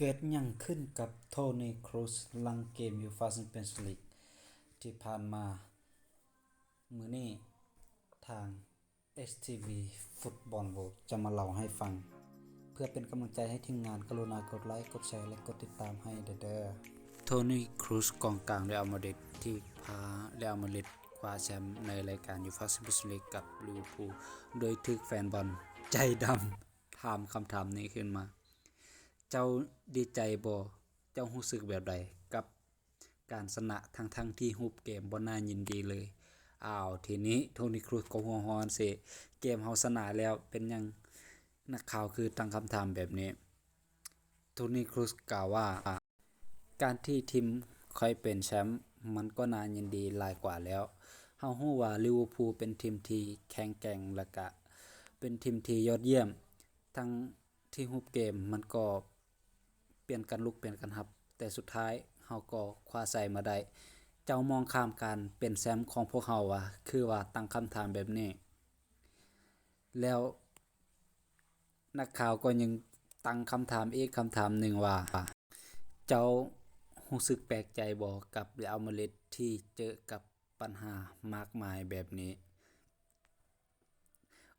เกิดยังขึ้นกับโทนี่ครูซลังเกมยูฟาแชมเปนสลีกที่ผ่านมา มือนี้ทาง STV ฟุตบอลโวจะมาเล่าให้ฟัง เพื่อเป็นกำลังใจให้ทีมงานกรุณากดไลค์ กดแชร์ และกดติดตามให้เด้อโทนี่ครูซกองกลางเรอัลมาดริดที่พาเรอัลมาดริดคว้าแชมป์ในรายการยูฟาแชมเปนสลีกกับลิเวอร์พูลโดยถูกแฟนบอลใจดำถามคำถามนี้ขึ้นมา เจ้าดีใจบ่เจ้ารู้สึกแบบใดกับการชนะทั้งๆที่รูปเกมบ่น่ายินดีเลยอ้าวทีนี้โทนี่ครูซก็หัวร้อนเสเกมเฮาชนะแล้วเป็นหยังนักข่าวคือตั้งคำถามแบบนี้โทนี่ครูซกล่าวว่า การที่ทีมค่อยเป็นแชมป์มันก็น่ายินดีหลายกว่าแล้วเฮาฮู้ว่าลิเวอร์พูลเป็นทีมที่แข็งแกร่งและก็เป็นทีมที่ยอดเยี่ยม ทั้งที่รูปเกมมันก็ เปลี่ยนกันลุกเปลี่ยนกันรับ แต่สุดท้ายเฮาก็คว้าชัยมาได้ เจ้ามองข้ามการเป็นแชมของพวกเฮาว่าคือว่าตั้งคำถามแบบนี้ แล้วนักข่าวก็ยังตั้งคำถามอีกคำถามหนึ่งว่า เจ้ารู้สึกแปลกใจบ่กับเอัลมาดริดที่เจอกับปัญหามากมายแบบนี้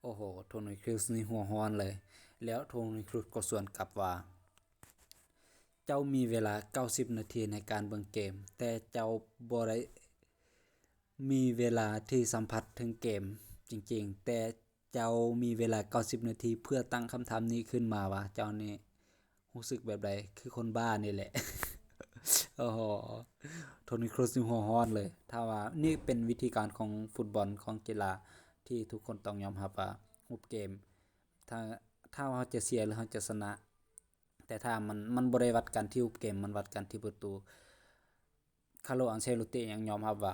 โอ้โห โทนี่ครูซนี่หัวร้อนเลย แล้วโทนี่ครูซก็สวนกลับว่า เจ้ามีเวลา 90 นาทีในการเบิ่งเกม แต่เจ้าบ่ได้มีเวลาที่สัมผัสถึงเกมจริงๆ แต่เจ้ามีเวลา 90 นาทีเพื่อตั้งคำถามนี้ขึ้นมาว่าเจ้านี่รู้สึกแบบใดคือคนบ้านี่แหละโอ้โหโทนี่ครูซนี่หัวร้อนเลย ถ้าว่านี่เป็นวิธีการของฟุตบอลของกีฬาที่ทุกคนต้องยอมรับว่ารูปเกม ถ้าถ้าเราจะเสียหรือเราจะชนะ แต่ถ้ามันมันบ่ได้วัดกันที่รูปเกมมันวัดกันที่ประตูคาร์โลอันเชลติยังยอมรับว่า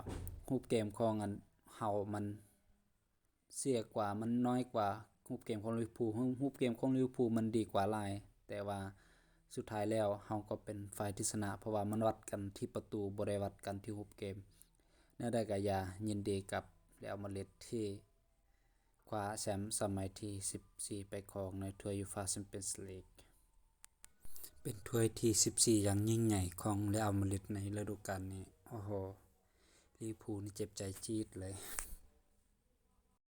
รูปเกมของอันเฮามันเสียกว่ามันน้อยกว่ารูปเกมของลิเวอร์พูลรูปเกมของลิเวอร์พูลมันดีกว่าหลาย แต่ว่าสุดท้ายแล้วเฮาก็เป็นฝ่ายที่ชนะ เพราะว่ามันวัดกันที่ประตูบ่ได้วัดกันที่รูปเกมแนวใดก็อย่ายินดีกับเรอัลมาดริดที่คว้าแชมป์สมัยที่ 14 ไปครองในถ้วยยูฟาแชมเปียนส์ลีก เป็นถ้วยที่ 14 อย่างยิ่งใหญ่ของเรอัลมาดริดในฤดูกาลนี้ โอ้โห ลิเวอร์พูลนี่เจ็บใจจี๊ดเลย